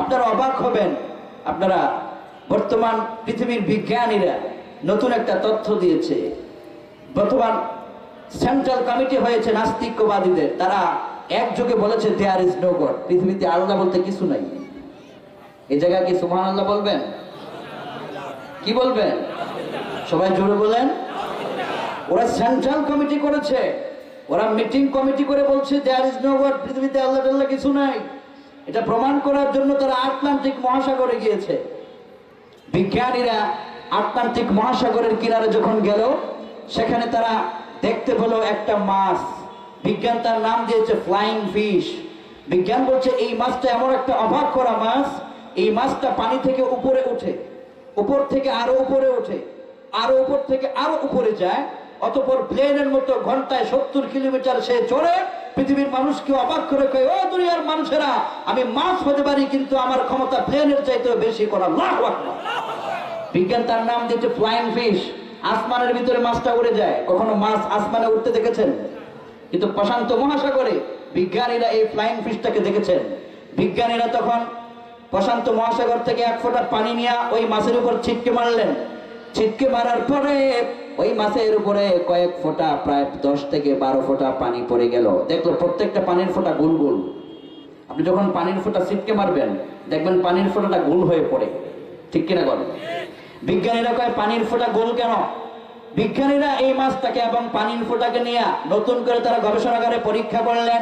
আপনারা অবাক হবেন। আপনারা বর্তমান পৃথিবীর বিজ্ঞানীরা নতুন একটা তথ্য দিয়েছে। বর্তমান সেন্ট্রাল কমিটি হয়েছে নাস্তিকবাদীদের। তারা একযোগে বলেছে দেয়ার ইজ নো গড পৃথিবীতে আল্লাহ বলতে কিছু নাই। এই জায়গায় কি সুবহান আল্লাহ বলবেন? কি বলবেন? সবাই জোরে বলেন। ওরা সেন্ট্রাল কমিটি করেছে। ওরা মিটিং কমিটি করে বলছে দেয়ার ইজ নো গড পৃথিবীতে আল্লাহ টাল্লাহ কিছু নাই। এটা প্রমাণ করার জন্য তারা আটলান্টিক মহাসাগরে গিয়েছে। বিজ্ঞানীরা আটলান্টিক মহাসাগরের কিনারে যখন গেল, সেখানে তারা দেখতে পেল একটা মাছ। বিজ্ঞান তার নাম দিয়েছে ফ্লাইং ফিশ। বিজ্ঞান বলছে, এই মাছটা এমন একটা অবাক করা মাছ, এই মাছটা পানি থেকে উপরে ওঠে, উপর থেকে আরও উপরে ওঠে, আরও উপর থেকে আরও উপরে যায়, অতপর প্লেনের মতো ঘন্টায় সত্তর কিলোমিটার সে চড়ে পৃথিবীর মানুষকে অবাক করে কয়ে, ও দুনিয়ার মানুষেরা, আমি মাছ হতে পারি, কিন্তু আমার ক্ষমতা প্লেনের চাইতেও বেশি করা। বিজ্ঞান তার নাম দিয়েছে ফ্লাইং ফিশ আসমানের ভিতরে মাছটা উড়ে যায়। কখনো মাছ আসমানে উঠতে দেখেছেন? কিন্তু প্রশান্ত মহাসাগরে বিজ্ঞানীরা এই ফ্লাইং ফিশটাকে দেখেছেন। বিজ্ঞানীরা তখন প্রশান্ত মহাসাগর থেকে এক ফোঁটা পানি নিয়ে ওই মাছের উপর ছিটকে মারলেন। ছিটকে মারার পরে ওই মাছের উপরে কয়েক ফোঁটা, প্রায় দশ থেকে বারো ফোঁটা পানি পড়ে গেল। দেখল প্রত্যেকটা পানির ফোঁটা গুল গুল। আপনি যখন পানির ফোঁটা ছিটকে মারবেন, দেখবেন পানির ফোঁটাটা গোল হয়ে পড়ে। ঠিক কিনা বলেন বিজ্ঞানীরা কয়, পানির ফোঁটা গোল কেন? বিজ্ঞানীরা এই মাছটাকে এবং পানির ফোঁটাকে নিয়ে নতুন করে তারা গবেষণাগারে পরীক্ষা করলেন।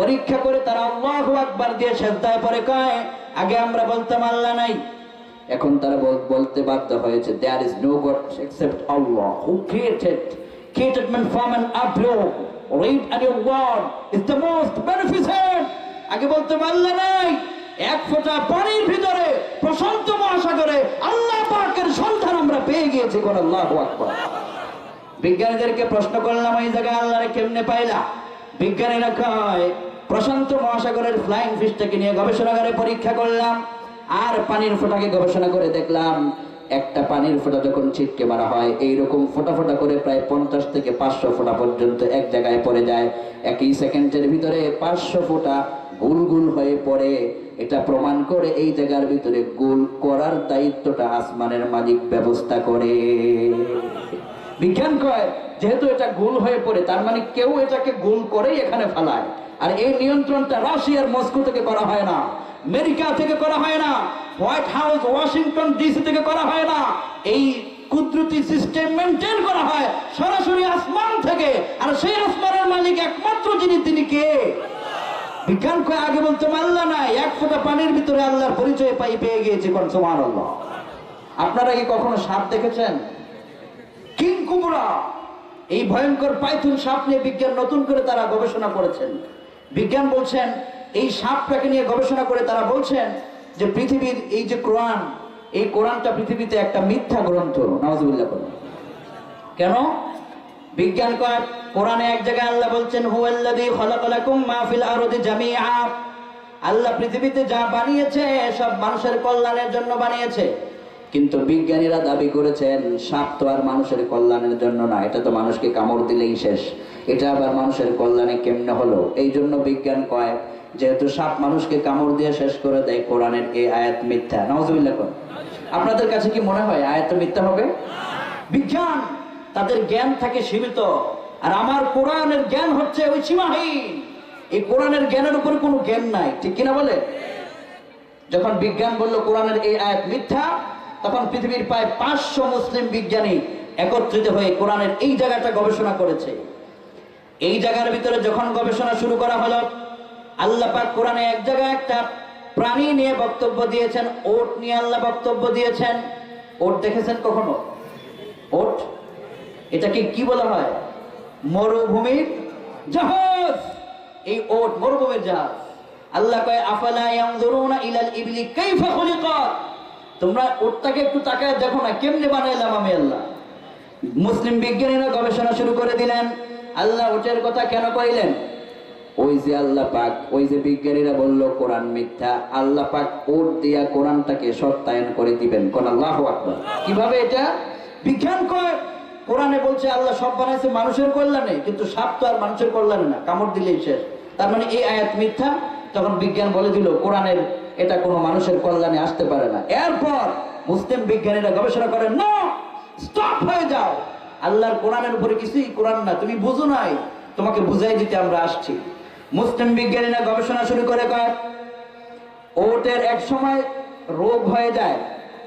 পরীক্ষা করে তারা আল্লাহু আকবার দিয়ে সেজদায় পরে কয়, আগে আমরা বলতাম আল্লাহ নাই এখন তারা বল- বলতে বাধ্য হয়েছে there is no God except Allah who created created man from an embryo read and your word is the most beneficent. আগে বলতে আল্লাহ নাই, এক ফোঁটা পানির ভিতরে, প্রশান্ত মহাসাগরে আল্লাহ পাকের সন্ধান আমরা পেয়ে গিয়েছি কোন আল্লাহ আকবার। বিজ্ঞানীদেরকে প্রশ্ন করলাম, এই জায়গায় আল্লাহরে কেমনে পাইলা? বিজ্ঞানীরা কয়, প্রশান্ত মহাসাগরের ফ্লাইং ফিশটাকে নিয়ে গবেষণাগারে পরীক্ষা করলাম আর পানির ফোঁটাকে গবেষণা করে দেখলাম, একটা পানির ফোঁটা যখন ছিটকে মারা হয়, এইরকম ফোঁটা ফোঁটা করে প্রায় পঞ্চাশ থেকে পাঁচশো ফোঁটা পর্যন্ত এক জায়গায় পড়ে যায়। একই সেকেন্ডের ভিতরে পাঁচশো ফোঁটা গুল গুল হয়ে পড়ে। এটা প্রমাণ করে এই জায়গার ভিতরে গুল করার দায়িত্বটা আসমানের মালিক ব্যবস্থা করে। বিজ্ঞান কয়, যেহেতু এটা গোল হয়ে পড়ে, তার মানে কেউ এটাকে গোল করেই এখানে ফেলায়। আর এই নিয়ন্ত্রণটা রাশিয়ার মস্কো থেকে করা হয় না। আমেরিকা থেকে করা হয় না, হোয়াইট হাউস, ওয়াশিংটন ডিসি থেকে করা হয় না। এই কুদরতি সিস্টেম মেনটেন করা হয় সরাসরি আসমান থেকে, আর সেই আসমানের মালিক একমাত্র যিনি, তিনি কে? বিজ্ঞান কয় আগে বলতে আল্লাহ নাই, এক ফোঁটা পানির ভিতরে আল্লাহর পরিচয় পাই পেয়ে গিয়েছে কোন সমান আল্লাহ আপনারা কি কখনো সাপ দেখেছেন? কিং কুবরা, এই ভয়ঙ্কর পাইথন সাপ নিয়ে বিজ্ঞান নতুন করে তারা গবেষণা করেছেন। বিজ্ঞান বলছেন এই সাপটাকে নিয়ে গবেষণা করে তারা বলছেন যে পৃথিবীর এই যে কোরআন, এই কোরআনটা পৃথিবীতে একটা মিথ্যা গ্রন্থ। নওয়াজুবিল্লাহ কেন? বিজ্ঞান কয়, কোরআনে এক জায়গায় আল্লাহ বলছেন, হুয়াল্লাযী খালাকালাকুম মা ফিল আরদি জামিআ। আল্লাহ পৃথিবীতে যা বানিয়েছে, সব মানুষের কল্যাণের জন্য বানিয়েছে। কিন্তু বিজ্ঞানীরা দাবি করেছেন, সাপ তো আর মানুষের কল্যাণের জন্য না, এটা তো মানুষকে কামড় দিলেই শেষ। এটা আবার মানুষের কল্যাণে কেমনে হলো? এই জন্য বিজ্ঞান কয় যেহেতু সাপ মানুষকে কামড় দিয়ে শেষ করে দেয় কোরআনের এই আয়াত মিথ্যা। নওয়াজুবিল্লাহ কর। আপনাদের কাছে কি মনে হয় আয়াত মিথ্যা হবে? বিজ্ঞান তাদের জ্ঞান থাকে সীমিত। আর আমার কোরআনের জ্ঞান হচ্ছে ওই সীমাহীন। এই কোরআনের জ্ঞানের উপরে কোনো জ্ঞান নাই। ঠিক কিনা বলে? যখন বিজ্ঞান বলল কোরআনের এই আয়াত মিথ্যা, তখন পৃথিবীর প্রায় পাঁচশো মুসলিম বিজ্ঞানী একত্রিত হয়ে কোরআনের এই জায়গাটা গবেষণা করেছে। এই জায়গার ভিতরে যখন গবেষণা শুরু করা হলো আল্লাহ কোরআনে এক জায়গায় একটা প্রাণী নিয়ে বক্তব্য দিয়েছেন, ওট নিয়ে আল্লাহ বক্তব্য দিয়েছেন। ওট দেখেছেন কখনো? ওট? এটাকে কি বলা হয়? মরুভূমির জাহাজ। এই ওট মরুভূমির জাহাজ। আল্লাহ কয়, আফালা ইয়ানজুরুনা ইলাল ইবলি কাইফা খুলিকাত তোমরা ওটটাকে একটু তাকায় দেখো না, কেমনে বানাইলাম আমি আল্লাহ। মুসলিম বিজ্ঞানীরা গবেষণা শুরু করে দিলেন, আল্লাহ ওটের কথা কেন কইলেন? ওই যে আল্লাহ পাক, ওই যে বিজ্ঞানীরা বলল কোরআন মিথ্যা, আল্লাহ পাক ওট দিয়া কোরআনটাকে সত্যায়ন করে দিবেন। কোন আল্লাহ কীভাবে এটা? বিজ্ঞান কয় কোরআনে বলছে আল্লাহ সব বানাইছে, মানুষের কল্যাণে, কিন্তু সাপ তো আর মানুষের কল্যাণে না, কামড় দিলেই শেষ। তার মানে এই আয়াত মিথ্যা, তখন বিজ্ঞান বলে দিল, কোরআনের এটা কোনো মানুষের কল্যাণে আসতে পারে না। এরপর মুসলিম বিজ্ঞানীরা গবেষণা করেন, না স্টপ হয়ে যাও। আল্লাহর কোরআনের উপরে কিছুই কোরআন না, তুমি বুঝো নাই। তোমাকে বুঝাই দিতে আমরা আসছি। মুসলিম বিজ্ঞানীরা গবেষণা শুরু করে কয়, ওটের এক সময় রোগ হয়ে যায়।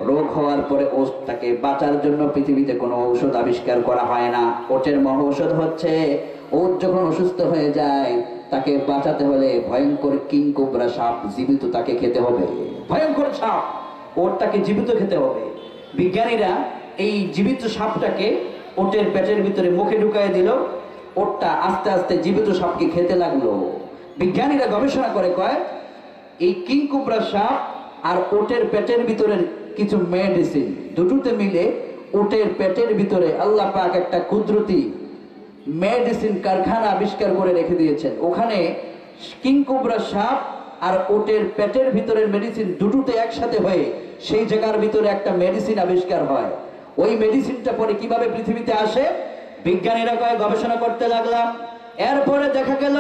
রোগ হওয়ার পরে ওটটাকে বাঁচার জন্য পৃথিবীতে কোনো ঔষধ আবিষ্কার করা হয় না। ওটের মহ ঔষধ হচ্ছে, ওট যখন অসুস্থ হয়ে যায়, তাকে বাঁচাতে হলে ভয়ঙ্কর কিং কোবরা সাপ জীবিত তাকে খেতে হবে। ভয়ঙ্কর সাপ! ওর ওটটাকে জীবিত খেতে হবে। বিজ্ঞানীরা এই জীবিত সাপটাকে ওটের পেটের ভিতরে মুখে ঢুকাই দিল ওটটা আস্তে আস্তে জীবিত সাপকে খেতে লাগল। বিজ্ঞানীরা গবেষণা করে কয়, এই কিংকুবরা সাপ আর ওটের পেটের ভিতরের কিছু মেডিসিন দুটোতে মিলে ওটের পেটের ভিতরে আল্লাহ পাক একটা কুদরতি মেডিসিন কারখানা আবিষ্কার করে রেখে দিয়েছেন। ওখানে কিংকুবরা সাপ আর ওটের পেটের ভিতরের মেডিসিন দুটোতে একসাথে হয়ে সেই জায়গার ভিতরে একটা মেডিসিন আবিষ্কার হয়। ওই মেডিসিনটা পরে কীভাবে পৃথিবীতে আসে? বিজ্ঞানীরা কয়ে গবেষণা করতে লাগলাম। এরপরে দেখা গেল,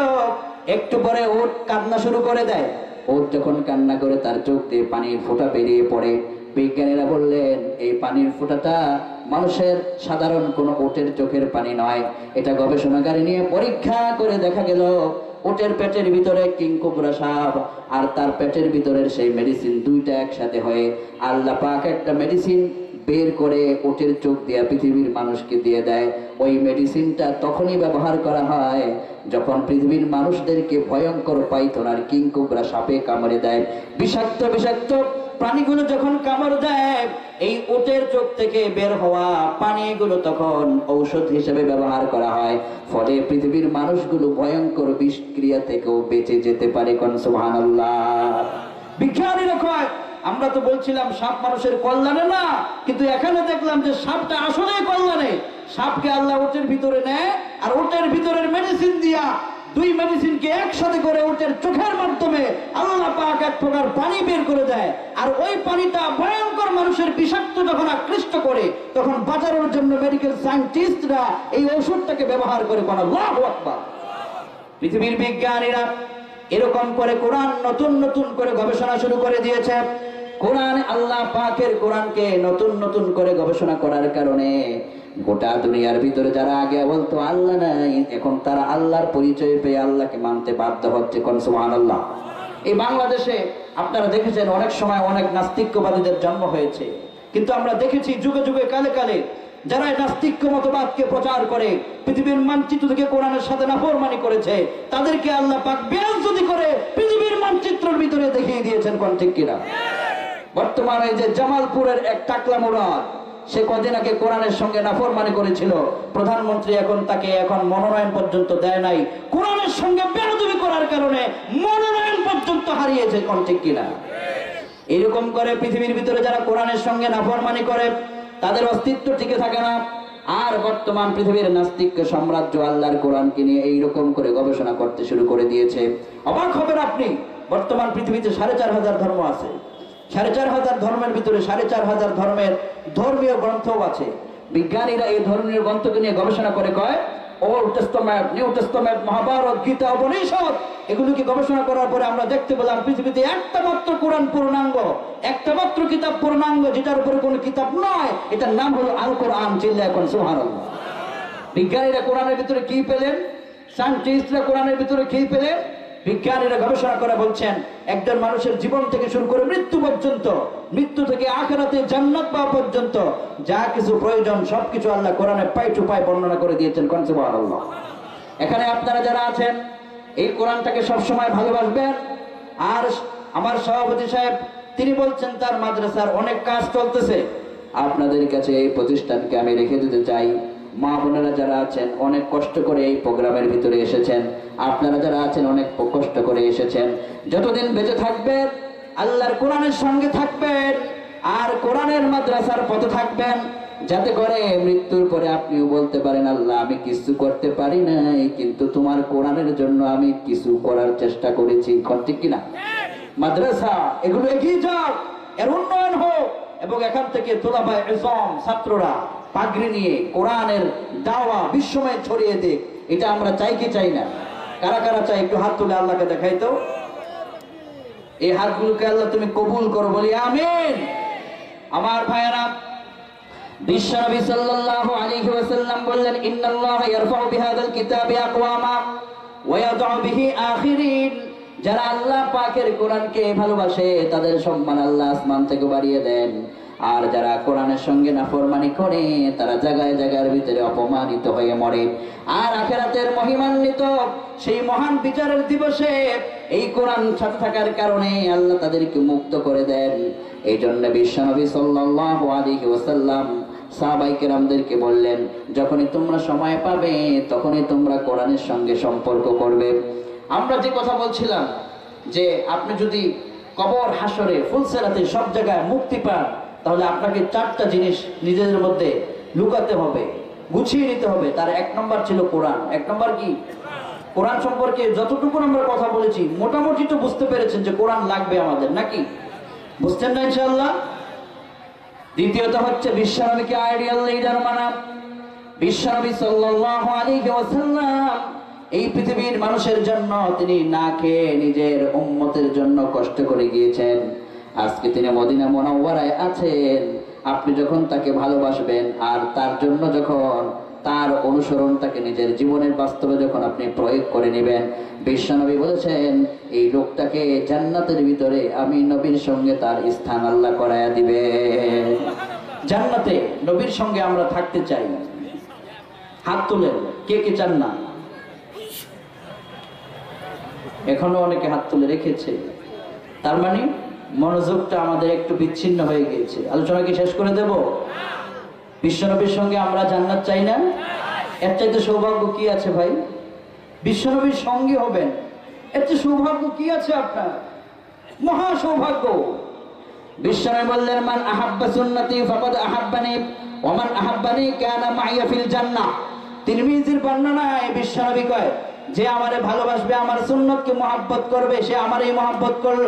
একটু পরে ওট কান্না শুরু করে দেয়। ওট যখন কান্না করে, তার চোখ দিয়ে পানির ফোঁটা বেরিয়ে পড়ে। বিজ্ঞানীরা বললেন, এই পানির ফোঁটাটা মানুষের সাধারণ কোনো ওটের চোখের পানি নয়। এটা গবেষণাগারে নিয়ে পরীক্ষা করে দেখা গেল ওটের পেটের ভিতরে কিংকুবরা সাপ আর তার পেটের ভিতরের সেই মেডিসিন দুইটা একসাথে হয়ে আল্লাহ পাক একটা মেডিসিন বের করে ওটের চোখ দিয়ে পৃথিবীর মানুষকে দিয়ে দেয়। ওই মেডিসিনটা তখনই ব্যবহার করা হয় যখন পৃথিবীর মানুষদেরকে ভয়ঙ্কর পাইথন আর কিংকুবরা সাপে কামড়ে দেয়। বিষাক্ত বিষাক্ত প্রাণীগুলো যখন কামড় দেয়, এই ওটের চোখ থেকে বের হওয়া পানিগুলো তখন ঔষধ হিসেবে ব্যবহার করা হয়। ফলে পৃথিবীর মানুষগুলো ভয়ঙ্কর বিষক্রিয়া থেকেও বেঁচে যেতে পারে, কোন সুবহানাল্লাহ। বিজ্ঞানীরা কয়, আমরা তো বলছিলাম সাপ মানুষের কল্যাণে না, কিন্তু এখানে দেখলাম যে সাপটা আসলেই কল্যাণে। সাপকে আল্লাহ ওটের ভিতরে নেয়, আর ওটের ভিতরের মেডিসিন দিয়া দুই মেডিসিনকে একসাথে করে ওটের চোখের মাধ্যমে আল্লাহ পাক এক প্রকার পানি বের করে দেয়। আর ওই পানিটা ভয়ঙ্কর মানুষের বিষাক্ত যখন আকৃষ্ট করে, তখন বাঁচানোর জন্য মেডিকেল সায়েন্টিস্টরা এই ওষুধটাকে ব্যবহার করে কোন লাভ আকবার। পৃথিবীর বিজ্ঞানীরা এরকম করে কোরআন নতুন নতুন করে গবেষণা শুরু করে দিয়েছে। কোরআন আল্লাহ পাকের কোরআনকে নতুন নতুন করে গবেষণা করার কারণে গোটা দুনিয়ার ভিতরে যারা আগে বলতো, আল্লাহ নাই। এখন তারা আল্লাহর পরিচয় পেয়ে আল্লাহকে মানতে বাধ্য হচ্ছে কোন? সুবহানাল্লাহ। এই বাংলাদেশে আপনারা দেখেছেন অনেক সময় অনেক নাস্তিক্যবাদীদের জন্ম হয়েছে। কিন্তু আমরা দেখেছি যুগে যুগে, কালে কালে যারা নাস্তিক্য মতবাদকে প্রচার করে, পৃথিবীর মানচিত্র থেকে কোরআনের সাথে নাফরমানি করেছে, তাদেরকে আল্লাহ পাক বেয়াজ্জতি করে পৃথিবীর মানচিত্রের ভিতরে দেখিয়ে দিয়েছেন কোন ঠিক কিনা? বর্তমানে যে জামালপুরের এক টাকলা মুরাদ সে কদিন আগে কোরআনের সঙ্গে নাফরমানি করেছিল। প্রধানমন্ত্রী এখন তাকে এখন মনোনয়ন পর্যন্ত দেয় নাই। কোরআনের সঙ্গে বেরোদবি করার কারণে মনোনয়ন পর্যন্ত হারিয়েছে, কোন ঠিক কিনা এরকম করে পৃথিবীর ভিতরে যারা কোরআনের সঙ্গে নাফরমানি করে, তাদের অস্তিত্ব টিকে থাকে না। আর বর্তমান পৃথিবীর নাস্তিক সাম্রাজ্য আল্লাহর কোরআনকে নিয়ে এইরকম করে গবেষণা করতে শুরু করে দিয়েছে। অবাক হবেন আপনি, বর্তমান পৃথিবীতে সাড়ে চার হাজার ধর্ম আছে। সাড়ে চার হাজার ধর্মের ভিতরে সাড়ে চার হাজার ধর্মের ধর্মীয় গ্রন্থও আছে। বিজ্ঞানীরা এই ধর্মীয় গ্রন্থকে নিয়ে গবেষণা করে কয় গবেষণা করার পরে আমরা দেখতে পেলাম পৃথিবীতে একটা মাত্র কোরআন পূর্ণাঙ্গ, একটা মাত্র কিতাব পূর্ণাঙ্গ, যেটার উপরে কোনো কিতাব নয় এটার নাম হলো আল কোরআন চিল্লা এখন সুবহানাল্লাহ। বিজ্ঞানীরা কোরআনের ভিতরে কি পেলেন? সায়েন্টিস্টরা কোরআনের ভিতরে কি পেলেন? বিজ্ঞানীরা গবেষণা করে বলছেন, একজন মানুষের জীবন থেকে শুরু করে মৃত্যু পর্যন্ত, মৃত্যু থেকে আখেরাতে জান্নাত পাওয়া পর্যন্ত, যা কিছু প্রয়োজন, সবকিছু আল্লাহ কোরআনে পাই টু পাই বর্ণনা করে দিয়েছেন কোন আল্লাহ এখানে আপনারা যারা আছেন, এই কোরআনটাকে সবসময় ভালোবাসবেন আর আমার সভাপতি সাহেব, তিনি বলছেন, তার মাদ্রাসার অনেক কাজ চলতেছে। আপনাদের কাছে এই প্রতিষ্ঠানকে আমি রেখে দিতে চাই। মা বোনেরা যারা আছেন, অনেক কষ্ট করে এই প্রোগ্রামের ভিতরে এসেছেন। আপনারা যারা আছেন, অনেক কষ্ট করে এসেছেন। যতদিন বেঁচে থাকবেন, আল্লাহর কোরআনের সঙ্গে থাকবেন আর কোরআনের মাদ্রাসার পথে থাকবেন, যাতে করে মৃত্যুর পরে আপনিও বলতে পারেন, আল্লাহ, আমি কিছু করতে পারি নাই, কিন্তু তোমার কোরআনের জন্য আমি কিছু করার চেষ্টা করেছি। ঠিক কিনা? মাদ্রাসা, এগুলো এগিয়ে যাও এর উন্নয়ন হোক, এবং এখান থেকে তোলাবাই এজম ছাত্ররা পাগড়ি নিয়ে কোরআনের দাওয়া বিশ্বময় ছড়িয়ে দিক এটা আমরা চাই কি চাই না? কারা কারা চাই একটু হাত তুলে আল্লাহকে দেখাই তো? এই হাতগুলোকে আল্লাহ তুমি কবুল করো, বলি আমিন। আমার ভাইয়েরা, বিশ্বনবী সাল্লাল্লাহু আলাইহি ওয়াসাল্লাম বললেন, ইন্নাল্লাহ ইয়ারফাউ বিহাদাল কিতাবি আকওয়ামা ওয়া বিহি আখিরিন। যারা আল্লাহ পাকের কোরআনকে ভালোবাসে, তাদের সম্মান আল্লাহ আসমান থেকে বাড়িয়ে দেন। আর যারা কোরআনের সঙ্গে না নাফরমানি করে, তারা জায়গায় জায়গার ভিতরে অপমানিত হয়ে মরে। আর আখেরাতের মহিমান্বিত সেই মহান বিচারের দিবসে এই কোরআন সাথে থাকার কারণে আল্লাহ তাদেরকে মুক্ত করে দেন। এই জন্য বিশ্বনবী সাল্লাল্লাহু আলাইহি ওয়াসাল্লাম সাহাবাই বললেন, যখনই তোমরা সময় পাবে, তখনই তোমরা কোরআনের সঙ্গে সম্পর্ক করবে। আমরা যে কথা বলছিলাম, যে আপনি যদি কবর হাসরে ফুলসেরাতে সব জায়গায় মুক্তি পান তাহলে আপনাকে চারটা জিনিস নিজেদের মধ্যে লুকাতে হবে, গুছিয়ে নিতে হবে। তার এক নম্বর ছিল কোরআন। এক নম্বর কি? কোরআন সম্পর্কে যতটুকু আমরা কথা বলেছি, মোটামুটি তো বুঝতে পেরেছেন যে কোরআন লাগবে আমাদের, নাকি? বুঝছেন না ইনশাআল্লাহ? দ্বিতীয়ত হচ্ছে, বিশ্বনবীকে আইডিয়াল লিডার মানা। বিশ্বনবী সাল্লাল্লাহু আলাইহি ওয়াসাল্লাম এই পৃথিবীর মানুষের জন্য তিনি না খেয়ে নিজের উম্মতের জন্য কষ্ট করে গিয়েছেন। আজকে তিনি মদিনা মুনাওয়ারায় আছেন। আপনি যখন তাকে ভালোবাসবেন আর তার জন্য যখন তার অনুসরণটাকে নিজের জীবনের বাস্তবে যখন আপনি প্রয়োগ করে নেবেন, বিশ্বনবী বলেছেন, এই লোকটাকে জান্নাতের ভিতরে আমি নবীর সঙ্গে তার স্থান আল্লাহ করায়া দিবে জান্নাতে নবীর সঙ্গে আমরা থাকতে চাই। হাত তুলেন, কে কে চান না? এখনও অনেকে হাত তুলে রেখেছে। তার মানে মনোযোগটা আমাদের একটু বিচ্ছিন্ন হয়ে গিয়েছে। আলোচনা কি শেষ করে দেব? বিশ্বনবীর সঙ্গে আমরা জান্নাত চাই না? এর চাইতে সৌভাগ্য কি আছে ভাই? বিশ্বনবীর সঙ্গে হবেন। এর চেয়ে সৌভাগ্য কি আছে আপনার? মহা সৌভাগ্য। বিশ্বনবী বললেন, মান আহাব্বা সুন্নতি ফাকাদ আহাব্বানি, ওয়া মান আহাব্বানি কানা মাইয়া ফিল জান্নাহ। তিরমিজির বর্ণনায় বিশ্বনবী কয়, যে আমারে ভালোবাসবে, আমার সুন্নতকে মহাব্বত করবে, সে আমারই মহাব্বত করল।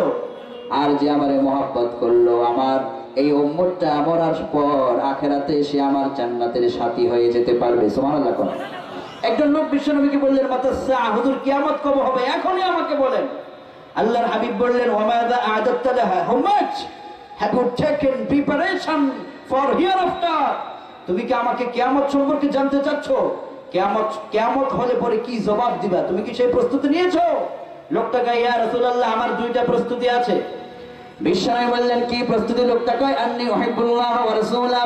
আর যে আমারে মহাব্বত করল, আমার এই উম্মতটা মরার পর আখেরাতে সে আমার জান্নাতের সাথী হয়ে যেতে পারবে। সুবহানাল্লাহ কোন। একজন লোক বিশ্বনবীকে বললেন হুজুর কিয়ামত কবে হবে? এখনই আমাকে বলেন। আল্লাহর হাবিব বললেন, ওয়ামাদা আদাত্তা Laha how much have you taken preparation for hereafter তুমি কি আমাকে কিয়ামত সম্পর্কে জানতে চাচ্ছ? কিয়ামত কিয়ামত হলে পরে কি জবাব দিবা? তুমি কি সেই প্রস্তুতি নিয়েছো? লোকটাকে ইয়া রাসূলুল্লাহ, আমার দুইটা প্রস্তুতি আছে। বিশ্বনবী বললেন, কি প্রস্তুতি লোকটা কয়, আন্নি উহিব্বুল্লাহ ওয়া রাসূলা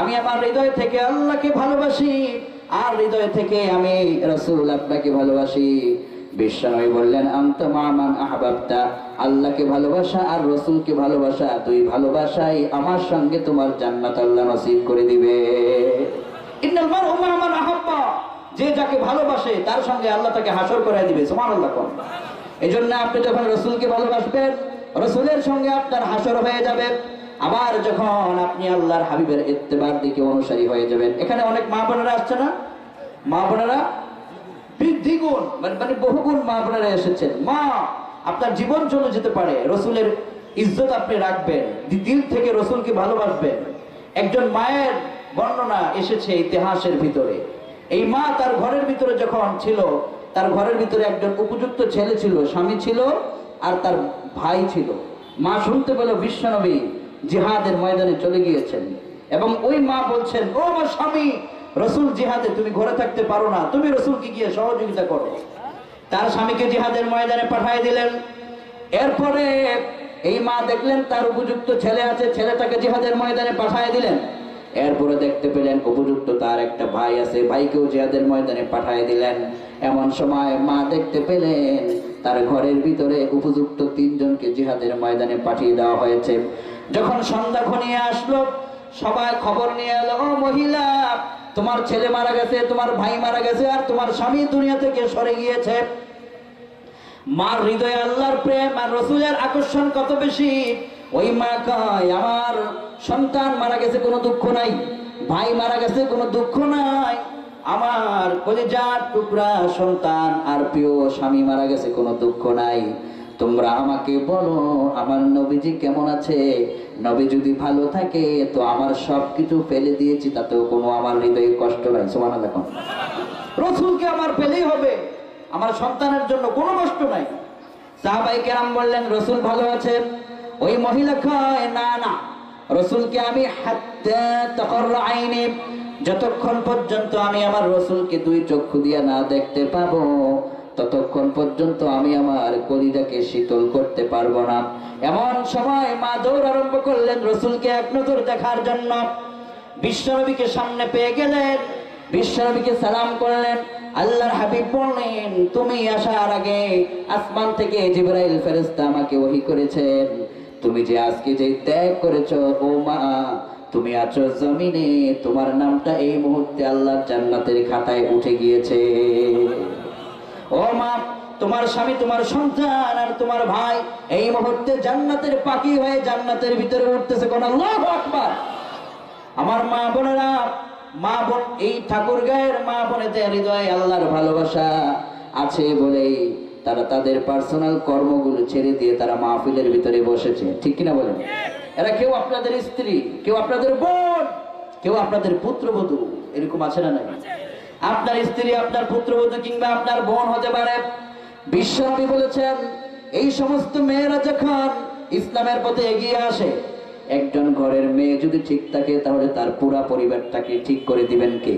আমি আমার হৃদয় থেকে আল্লাহকে ভালোবাসি, আর হৃদয় থেকে আমি রাসূল ভালোবাসি। বিশ্বনবী বললেন মামান আহবাবতা, আল্লাহকে ভালোবাসা আর রসুলকে ভালোবাসা, দুই ভালোবাসাই আমার সঙ্গে তোমার জান্নাত আল্লাহ নসিব করে দিবে। ইন্নাল আহাব্বা, যে যাকে ভালোবাসে, তার সঙ্গে আল্লাহ তাকে হাসর করায় দিবে, সুবহানাল্লাহ এই জন্য আপনি যখন রসুলকে ভালোবাসবেন, রসুলের সঙ্গে আপনার হাসর হয়ে যাবে। আবার যখন আপনি আল্লাহর হাবিবের ইত্তেবার দিকে অনুসারী হয়ে যাবেন। এখানে অনেক মা বোনেরা আসছে না? মা বোনেরা? বৃদ্ধিগুণ মানে মানে বহুগুণ মা বোনেরা এসেছেন। মা, আপনার জীবন চলে যেতে পারে। রসুলের ইজ্জত আপনি রাখবেন। দিল থেকে রসুলকে ভালোবাসবেন। একজন মায়ের বর্ণনা এসেছে ইতিহাসের ভিতরে। এই মা তার ঘরের ভিতরে যখন ছিল তার ঘরের ভিতরে একজন উপযুক্ত ছেলে ছিল, স্বামী ছিল আর তার ভাই ছিল। মা শুনতে পেল বিশ্বনবী জিহাদের ময়দানে চলে গিয়েছেন এবং ওই মা বলছেন, ও আমার স্বামী, রসুল জিহাদে তুমি ঘরে থাকতে পারো না, তুমি রসুলকে গিয়ে সহযোগিতা করো। তার স্বামীকে জিহাদের ময়দানে পাঠিয়ে দিলেন। এরপরে এই মা দেখলেন তার উপযুক্ত ছেলে আছে, ছেলেটাকে জিহাদের ময়দানে পাঠিয়ে দিলেন। এরপরে দেখতে পেলেন উপযুক্ত তার একটা ভাই আছে, ভাইকেও জিহাদের ময়দানে পাঠিয়ে দিলেন। এমন সময় মা দেখতে পেলেন, তার ঘরের ভিতরে উপযুক্ত তিনজনকে জিহাদের ময়দানে পাঠিয়ে দেওয়া হয়েছে। যখন সন্ধ্যা ঘনিয়ে আসলো, সবাই খবর নিয়ে এলো, ও মহিলা, তোমার ছেলে মারা গেছে, তোমার ভাই মারা গেছে, আর তোমার স্বামী দুনিয়া থেকে সরে গিয়েছে। মার হৃদয়ে আল্লাহর প্রেম আর রসুলের আকর্ষণ কত বেশি। ওই মা কয়, আমার সন্তান মারা গেছে, কোনো দুঃখ নাই। ভাই মারা গেছে, কোনো দুঃখ নাই। আমার কলিজার টুকরা সন্তান আর প্রিয় স্বামী মারা গেছে, কোনো দুঃখ নাই। তোমরা আমাকে বলো, আমার নবীজি কেমন আছে? নবী যদি ভালো থাকে, তো আমার সব কিছু ফেলে দিয়েছি, তাতেও কোনো আমার হৃদয়ে কষ্ট নাই। সমান দেখুন রসুলকে আমার পেলেই হবে। আমার সন্তানের জন্য কোনো কষ্ট নাই। সাহাবাই কেরাম বললেন, রসুল ভালো আছেন ওই মহিলা কয়, না না। রসুলকে আমি হাত্তা তাকাররা আইনি যতক্ষণ পর্যন্ত আমি আমার রসুলকে দুই চক্ষু দিয়ে না দেখতে পাবো, ততক্ষণ পর্যন্ত আমি আমার কলিজাকে শীতল করতে পারব না। এমন সময় মা দৌড় আরম্ভ করলেন রসুলকে এক নজর দেখার জন্য। বিশ্বনবীকে সামনে পেয়ে গেলেন, বিশ্বনবীকে সালাম করলেন, আল্লাহর হাবিব বললেন তুমি আসার আগে আসমান থেকে জিবরাইল ফেরেশতা আমাকে ওহি করেছেন। তুমি যে আজকে যে ত্যাগ করেছ, ও মা তুমি আছো জমিনে, তোমার নামটা এই মুহূর্তে আল্লাহর জান্নাতের খাতায় উঠে গিয়েছে। ও মা, তোমার স্বামী, তোমার সন্তান আর তোমার ভাই এই মুহূর্তে জান্নাতের পাখি হয়ে জান্নাতের ভিতরে উঠতেছে কোন আকবার। আমার মা বোনেরা, মা বোন, এই ঠাকুর গায়ের মা বোনেদের হৃদয়ে আল্লাহর ভালোবাসা আছে বলেই তারা তাদের পার্সোনাল কর্মগুলো ছেড়ে দিয়ে তারা মাহফিলের ভিতরে বসেছে। ঠিক কিনা বলেন? এরা কেউ আপনাদের স্ত্রী, কেউ আপনাদের বোন, কেউ আপনাদের পুত্রবধূ, এরকম আছে না নাই? আপনার স্ত্রী, আপনার পুত্রবধূ কিংবা আপনার বোন হতে পারে। বিশ্বনবী বলেছেন, এই সমস্ত মেয়েরা যখন ইসলামের পথে এগিয়ে আসে, একজন ঘরের মেয়ে যদি ঠিক থাকে, তাহলে তার পুরা পরিবারটাকে ঠিক করে দিবেন কে?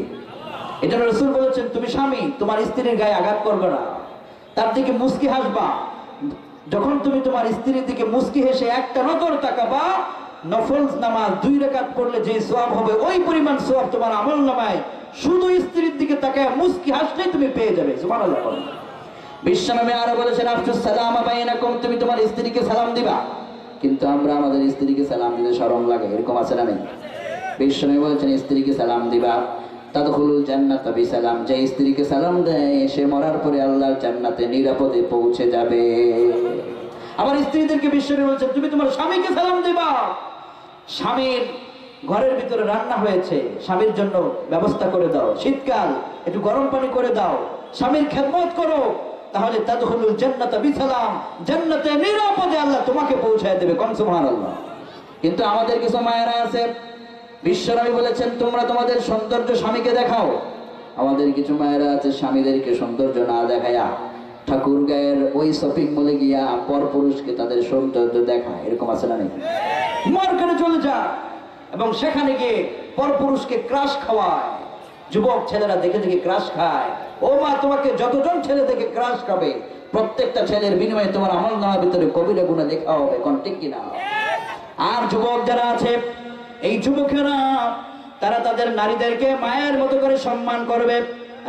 এটা রসুল বলেছেন, তুমি স্বামী, তোমার স্ত্রীর গায়ে আঘাত করবে না। তার দিকে মুস্কি হাসবা। যখন তুমি তোমার স্ত্রীর দিকে মুস্কি হেসে একটা নজর তাকাবা নফল নামাজ দুই রেখাত পড়লে যে সোয়াব হবে, ওই পরিমাণ সোয়াব তোমার আমল নামায়। শুধু স্ত্রীর দিকে তাকায় মুস্কি হাসলেই তুমি পেয়ে যাবে বলেন। বিশ্বনবী আরও বলেছেন, আফসুস সালাম বাইনাকুম তুমি তোমার স্ত্রীকে সালাম দিবা। কিন্তু আমরা আমাদের স্ত্রীকে সালাম দিতে শরম লাগে, এরকম আছে না নেই? বিশ্বনবী বলেছেন, স্ত্রীকে সালাম দিবা। তাদখুলুল জান্নাত বিসালাম যে স্ত্রীকে সালাম দেয়, সে মরার পরে আল্লাহর জান্নাতে নিরাপদে পৌঁছে যাবে। আবার স্ত্রীদেরকে বিশ্বনবী বলেছেন, তুমি তোমার স্বামীকে সালাম দিবা। স্বামীর ঘরের ভিতরে রান্না হয়েছে, স্বামীর জন্য ব্যবস্থা করে দাও। শীতকাল, একটু গরম পানি করে দাও। স্বামীর খেদমত করো। তাহলে তাদখুলুল জান্নাত বিসালাম জান্নাতে নিরাপদে আল্লাহ তোমাকে পৌঁছায় দেবে। কম সুবহানাল্লাহ। কিন্তু আমাদের কিছু মায়েরা আছে বিশ্বনবী বলেছেন তোমরা তোমাদের সৌন্দর্য স্বামীকে দেখাও। আমাদের কিছু মায়েরা আছে স্বামীদেরকে সৌন্দর্য না দেখায়া ঠাকুর গায়ের ওই শপিং মলে গিয়া পর পুরুষকে তাদের সৌন্দর্য দেখায়। এরকম আছে না নেই? মার্কেটে চলে যা এবং সেখানে গিয়ে পরপুরুষকে ক্রাশ খাওয়ায়। যুবক ছেলেরা দেখে দেখে ক্রাশ খায়। ও মা তোমাকে যতজন ছেলে দেখে ক্রাশ খাবে প্রত্যেকটা ছেলের বিনিময়ে তোমার আমল নামার ভিতরে কবিরা গুণা লেখা হবে কোন ঠিক কিনা? আর যুবক যারা আছে এই যুবকেরা, তারা তাদের নারীদেরকে মায়ের মতো করে সম্মান করবে।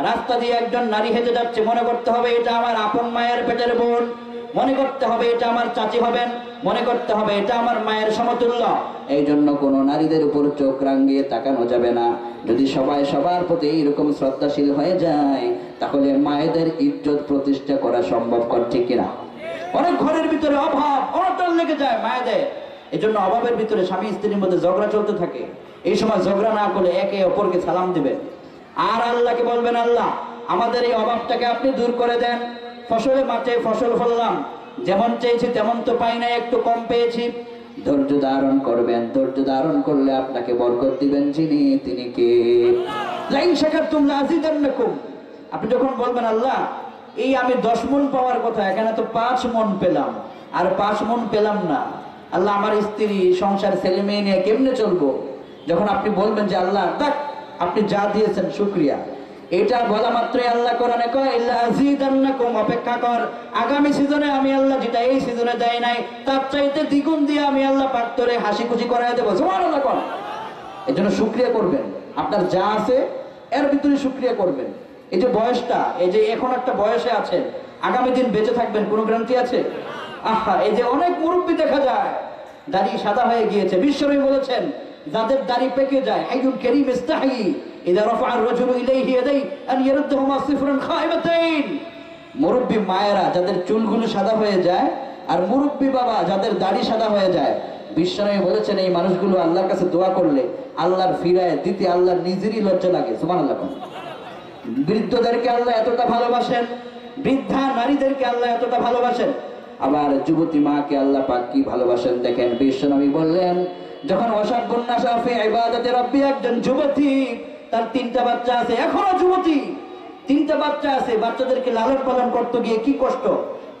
রাস্তা দিয়ে একজন নারী হেঁটে যাচ্ছে, মনে করতে হবে এটা আমার আপন মায়ের পেটের বোন। মনে করতে হবে এটা আমার চাচি হবেন। মনে করতে হবে এটা আমার মায়ের সমতুল্য। এই জন্য কোনো নারীদের উপর চোখ রাঙ্গিয়ে তাকানো যাবে না। যদি সবাই সবার প্রতি এইরকম শ্রদ্ধাশীল হয়ে যায়, তাহলে মায়েদের ইজ্জত প্রতিষ্ঠা করা সম্ভব কর ঠিক কিনা? অনেক ঘরের ভিতরে অভাব, অনটন লেগে যায় মায়েদের। এই জন্য অভাবের ভিতরে স্বামী স্ত্রীর মধ্যে ঝগড়া চলতে থাকে। এই সময় ঝগড়া না করে একে অপরকে সালাম দিবেন আর আল্লাহকে বলবেন, আল্লাহ, আমাদের এই অভাবটাকে আপনি দূর করে দেন। ফসলে মাঠে ফসল ফললাম। যেমন চেয়েছি, তেমন তো পাই না একটু কম পেয়েছি। ধৈর্য ধারণ করবেন, ধৈর্য ধারণ করলে আপনাকে বরকত দিবেন যিনি, তিনি কে? লাইন শেখার তোমরা আজিদান্নাকুম আপনি যখন বলবেন, আল্লাহ, এই আমি দশ মন পাওয়ার কথা, এখানে তো পাঁচ মন পেলাম। আর পাঁচ মন পেলাম না। আল্লাহ আমার স্ত্রী, সংসার ছেলে মেয়ে নিয়ে কেমনে চলবো? যখন আপনি বলবেন যে আল্লাহ আপনি যা দিয়েছেন, শুক্রিয়া। এটা বলা মাত্রই আল্লাহ অপেক্ষা কর, আগামী সিজনে আমি আল্লাহ যেটা এই সিজনে দেয় নাই, তার চাইতে দ্বিগুণ দিয়ে আমি আল্লাহ পাত্তরে হাসি খুশি করাই দেবো। সুবহানাল্লাহ কোন। এই জন্য শুক্রিয়া করবেন। আপনার যা আছে, এর ভিতরে শুক্রিয়া করবেন। এই যে বয়সটা, এই যে এখন একটা বয়সে আছেন, আগামী দিন বেঁচে থাকবেন, কোনো গ্যারান্টি আছে? আহা, এই যে অনেক মুরব্বী দেখা যায়, দাড়ি সাদা হয়ে গিয়েছে। বিশ্বনবী বলেছেন, যাদের দাড়ি পেকে যায়, হাইয়ুল কারীম ইস্তাহি সিফরান মুরব্বী মায়েরা, যাদের চুলগুলো সাদা হয়ে যায়, আর মুরব্বী বাবা, যাদের দাড়ি সাদা হয়ে যায়, বিশ্বনবী বলেছেন, এই মানুষগুলো আল্লাহর কাছে দোয়া করলে আল্লাহর ফিরায় দিতে আল্লাহর নিজেরই লজ্জা লাগে। সুবহানাল্লাহ কোন। বৃদ্ধদেরকে আল্লাহ এতটা ভালোবাসেন, বৃদ্ধা নারীদেরকে আল্লাহ এতটা ভালোবাসেন আবার যুবতী মাকে আল্লাহ পাক কি ভালোবাসেন দেখেন। বিশ্বনবী বললেন, যখন অসাবুন্নাসাফি ইবাদতে রব্বি একজন যুবতী, তার তিনটা বাচ্চা আছে, এখনও যুবতী। তিনটা বাচ্চা আছে, বাচ্চাদেরকে লালন পালন করতে গিয়ে কি কষ্ট?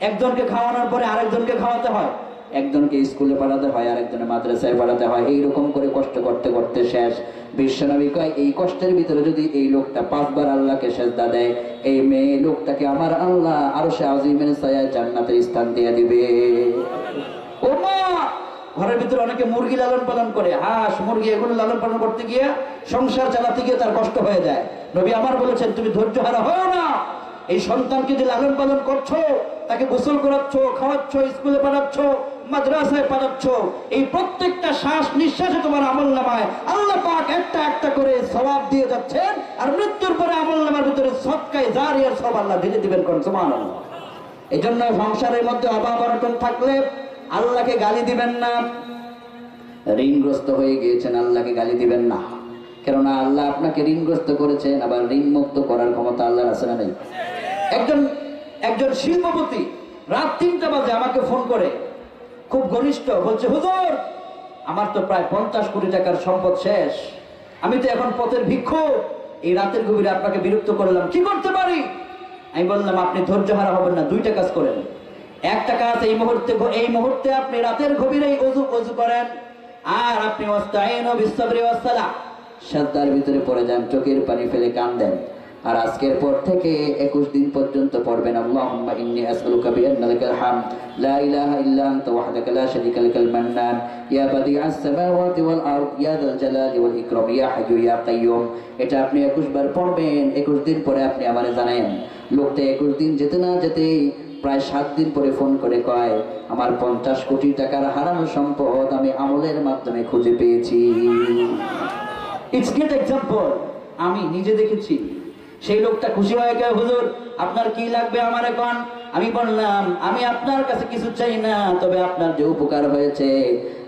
একজনকে খাওয়ানোর পরে আরেকজনকে খাওয়াতে হয়। একজনকে স্কুলে পাঠাতে হয় আরেকজনে মাদ্রাসায় পাঠাতে হয়। এইরকম করে কষ্ট করতে করতে শেষ। বিশ্বনবী কয়, এই কষ্টের ভিতরে যদি এই লোকটা পাঁচবার আল্লাহকে সেজদা দেয়, এই মেয়ে লোকটাকে আমার আল্লাহ আরও সে আজিমের ছায়ায় জান্নাতের স্থান দিয়ে দিবে। ও মা! ঘরের ভিতরে অনেকে মুরগি লালন পালন করে, হাঁস, মুরগি এগুলো লালন পালন করতে গিয়ে সংসার চালাতে গিয়ে তার কষ্ট হয়ে যায়। নবী আমার বলেছেন, তুমি ধৈর্য হারা হও না। এই সন্তানকে যে লালন পালন করছ, তাকে গোসল করাচ্ছ, খাওয়াচ্ছ, স্কুলে পাঠাচ্ছ, মাদ্রাসায় পাঠাচ্ছ, এই প্রত্যেকটা শ্বাস নিঃশ্বাসে তোমার আমল নামায়। আল্লাহ পাক একটা একটা করে সবাব দিয়ে যাচ্ছেন, আর মৃত্যুর পরে আমল নামার ভিতরে সৎকায় জারিয়ার সব আল্লাহ ভেজে দিবেন কোন সমান এই জন্য সংসারের মধ্যে অভাব অনটন থাকলে আল্লাহকে গালি দিবেন না। ঋণগ্রস্ত হয়ে গিয়েছেন, আল্লাহকে গালি দিবেন না। কেননা আল্লাহ আপনাকে ঋণগ্রস্ত করেছেন, আবার ঋণ মুক্ত করার ক্ষমতা আল্লাহর আছে না নেই? একজন একজন শিল্পপতি রাত তিনটা বাজে আমাকে ফোন করে, খুব ঘনিষ্ঠ, বলছে, হুজুর, আমার তো প্রায় পঞ্চাশ কোটি টাকার সম্পদ শেষ। আমি তো এখন পথের ভিক্ষুক। এই রাতের গভীরে আপনাকে বিরক্ত করলাম। কি করতে পারি? আমি বললাম, আপনি ধৈর্য হারা হবেন না, দুইটা কাজ করেন। একটা কাজ এই মুহূর্তে এই মুহূর্তে আপনি রাতের গভীরেই অজু অজু করেন, আর আপনি ওয়াস্তাইনু বিসসাবরি ওয়াসসালা শ্রদ্ধার ভিতরে পড়ে যান, চোখের পানি ফেলে কান্দেন আর আজকের পর থেকে একুশ দিন পর্যন্ত পড়বেন আপনি 21 বার পড়বেন 21 দিন পরে আপনি আমারে জানায়েন। লোকটা 21 দিন যেতে না যেতেই প্রায় সাত দিন পরে ফোন করে কয়, আমার পঞ্চাশ কোটি টাকার হারানো সম্পদ আমি আমলের মাধ্যমে খুঁজে পেয়েছি। ইটস এক্সাম্পল আমি নিজে দেখেছি। সেই লোকটা খুশি হয়ে গেল, হুজুর, আপনার কি লাগবে আমার এখন আমি বললাম, আমি আপনার কাছে কিছু চাই না, তবে আপনার যে উপকার হয়েছে,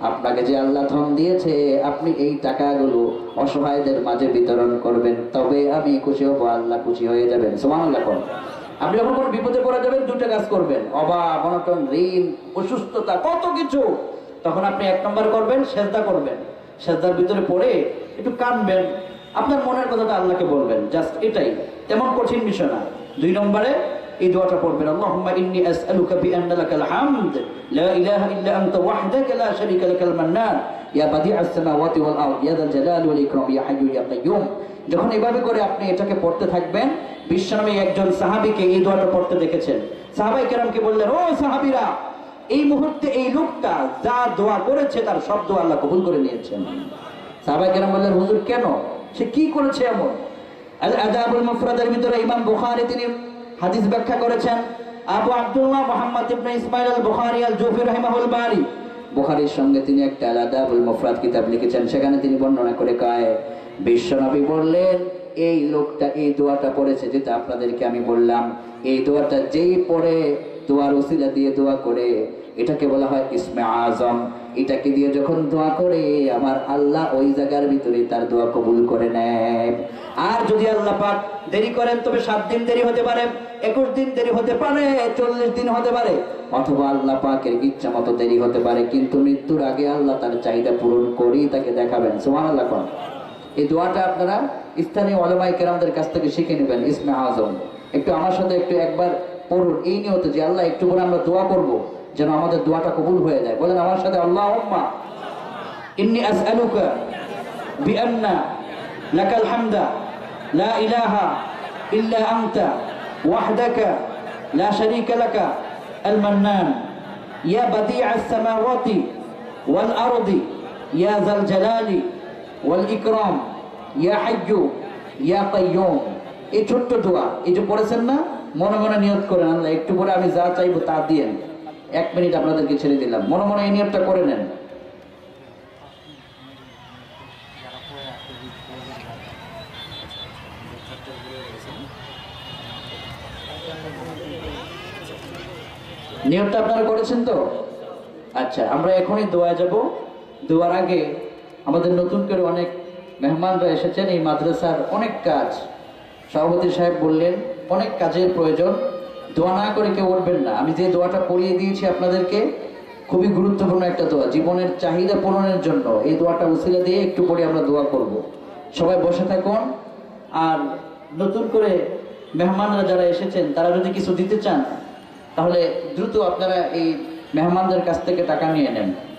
আপনাকে যে আল্লাহ ধন দিয়েছে, আপনি এই টাকাগুলো অসহায়দের মাঝে বিতরণ করবেন, তবে আমি খুশি হব, আল্লাহ খুশি হয়ে যাবেন। সমান আল্লাহ কোন আপনি যখন কোনো বিপদে পড়ে যাবেন দুটো কাজ করবেন, অভাব, অনটন, ঋণ, অসুস্থতা, কত কিছু। তখন আপনি এক নম্বর করবেন, সেজদা করবেন। সেজদার ভিতরে পড়ে একটু কানবেন। আপনার মনের কথাটা আল্লাহকে বলবেন জাস্ট এটাই। তেমন কঠিন বিষয় না। দুই নম্বরে, এই দোয়াটা পড়বেন, আল্লাহুম্মা ইন্নী আসআলুকা বিআন্না লাকাল হামদ যখন এভাবে করে আপনি এটাকে পড়তে থাকবেন বিশ্বনবী একজন সাহাবীকে এই দোয়াটা পড়তে দেখেছেন। সাহাবাই কেরামকে বললেন, ও সাহাবীরা, এই মুহূর্তে এই লোকটা যা দোয়া করেছে তার সব দোয়া আল্লাহ কবুল করে নিয়েছেন। সাহাবাই কেরাম বললেন, হুজুর, কেন? সে কি করেছে এমন? আল আদাবুল মুফরাদের ভিতরে ইমাম বুখারী তিনি হাদিস ব্যাখ্যা করেছেন, আবু আব্দুল্লাহ মুহাম্মদ ইবনে ইসমাইল আল বুখারী আল জুফি রাহিমাহুল বারি। বুখারীর সঙ্গে তিনি একটা আল আদাবুল মুফরাদ কিতাব লিখেছেন, সেখানে তিনি বর্ণনা করে কয়, বিশ্বনবী বললেন, এই লোকটা এই দোয়াটা পড়েছে যেটা আপনাদেরকে আমি বললাম। এই দোয়াটা যেই পড়ে, দোয়ার ওসিলা দিয়ে দোয়া করে এটাকে বলা হয় ইসমে আজম। এটাকে দিয়ে যখন দোয়া করে, আমার আল্লাহ ওই জায়গার ভিতরে তার দোয়া কবুল করে নেয় আর যদি আল্লাহ পাক দেরি করেন, তবে সাত দিন দেরি হতে পারে, একুশ দিন দেরি হতে পারে, চল্লিশ দিন হতে পারে, অথবা আল্লাহ পাকের ইচ্ছা মতো দেরি হতে পারে, কিন্তু মৃত্যুর আগে আল্লাহ তার চাহিদা পূরণ করেই তাকে দেখাবেন। সোমান আল্লাহ কোন। এই দোয়াটা আপনারা স্থানীয় অলমাই কেরামদের কাছ থেকে শিখে নেবেন, ইসমে আজম। একটু আমার সাথে একটু একবার পড়ুন। এই নিয়ত যে আল্লাহ একটু করে আমরা দোয়া করব। যেন আমাদের দোয়াটা কবুল হয়ে যায়। বলেন আমার সাথে আল্লাহ ইন্নি আসআলুকা বিআন্না লাকাল হামদা লা ইলাহা ইল্লা আনতা ওয়াহদাকা লা শারীকা লাকা আল মান্নান। ইয়া বাদিআস সামাওয়াতি ওয়াল আরদি, ইয়া যাল জালালি ওয়াল ইকরাম, ইয়া হাইয়্যু, ইয়া কাইয়্যুম। এই ছোট্ট দোয়া। এই যে পড়েছেন না, মনে মনে নিয়ত করেন, আল্লাহ, একটু পরে আমি যা চাইব তা দিয়েন। এক মিনিট আপনাদেরকে ছেড়ে দিলাম। মনে মনে এই নিয়তটা করে নেন। নিয়তটা আপনারা করেছেন তো? আচ্ছা আমরা এখনই দোয়া যাব। দোয়ার আগে আমাদের নতুন করে অনেক মেহমানরা এসেছেন এই মাদ্রাসার অনেক কাজ। সভাপতি সাহেব বললেন, অনেক কাজের প্রয়োজন। দোয়া না করে কেউ উঠবেন না। আমি যে দোয়াটা পড়িয়ে দিয়েছি আপনাদেরকে, খুবই গুরুত্বপূর্ণ একটা দোয়া। জীবনের চাহিদা পূরণের জন্য এই দোয়াটা উসিলা দিয়ে একটু পরে আমরা দোয়া করব। সবাই বসে থাকুন। আর নতুন করে মেহমানরা যারা এসেছেন, তারা যদি কিছু দিতে চান, তাহলে দ্রুত আপনারা এই মেহমানদের কাছ থেকে টাকা নিয়ে নেন।